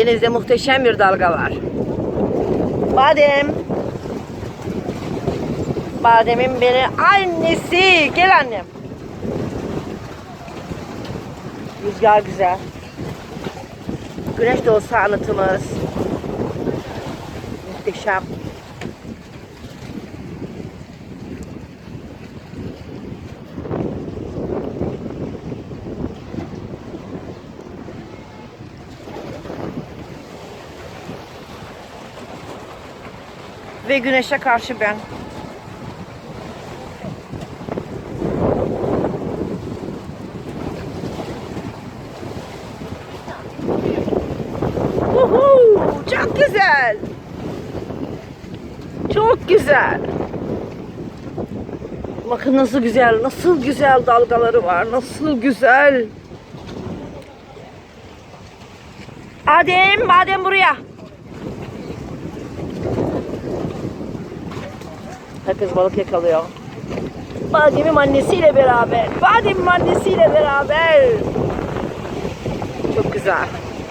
Denizde muhteşem bir dalga var. Badem. Badem'in beni annesi. Gel annem. Rüzgar güzel. Güneş doğusu anıtımız. Muhteşem. Ve güneşe karşı ben. Uhu, çok güzel. Çok güzel. Bakın nasıl güzel, nasıl güzel dalgaları var, nasıl güzel. Adem, Adem buraya. Herkes balık yakalıyor. Badem'in annesiyle beraber. Badem'in annesiyle beraber. Çok güzel.